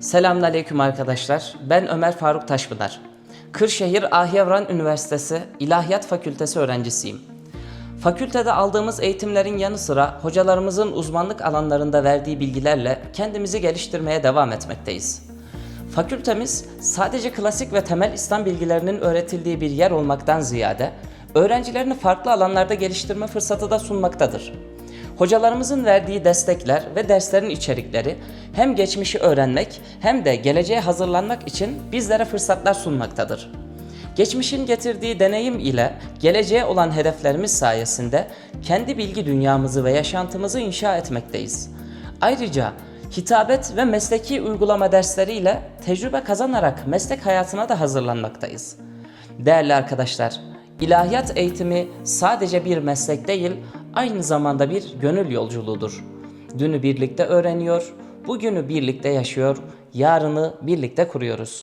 Selamünaleyküm arkadaşlar. Ben Ömer Faruk Taşpınar. Kırşehir Ahyavran Üniversitesi İlahiyat Fakültesi öğrencisiyim. Fakültede aldığımız eğitimlerin yanı sıra hocalarımızın uzmanlık alanlarında verdiği bilgilerle kendimizi geliştirmeye devam etmekteyiz. Fakültemiz sadece klasik ve temel İslam bilgilerinin öğretildiği bir yer olmaktan ziyade öğrencilerini farklı alanlarda geliştirme fırsatı da sunmaktadır. Hocalarımızın verdiği destekler ve derslerin içerikleri hem geçmişi öğrenmek hem de geleceğe hazırlanmak için bizlere fırsatlar sunmaktadır. Geçmişin getirdiği deneyim ile geleceğe olan hedeflerimiz sayesinde kendi bilgi dünyamızı ve yaşantımızı inşa etmekteyiz. Ayrıca hitabet ve mesleki uygulama dersleriyle tecrübe kazanarak meslek hayatına da hazırlanmaktayız. Değerli arkadaşlar, ilahiyat eğitimi sadece bir meslek değil, aynı zamanda bir gönül yolculuğudur. Dünü birlikte öğreniyor, bugünü birlikte yaşıyor, yarını birlikte kuruyoruz.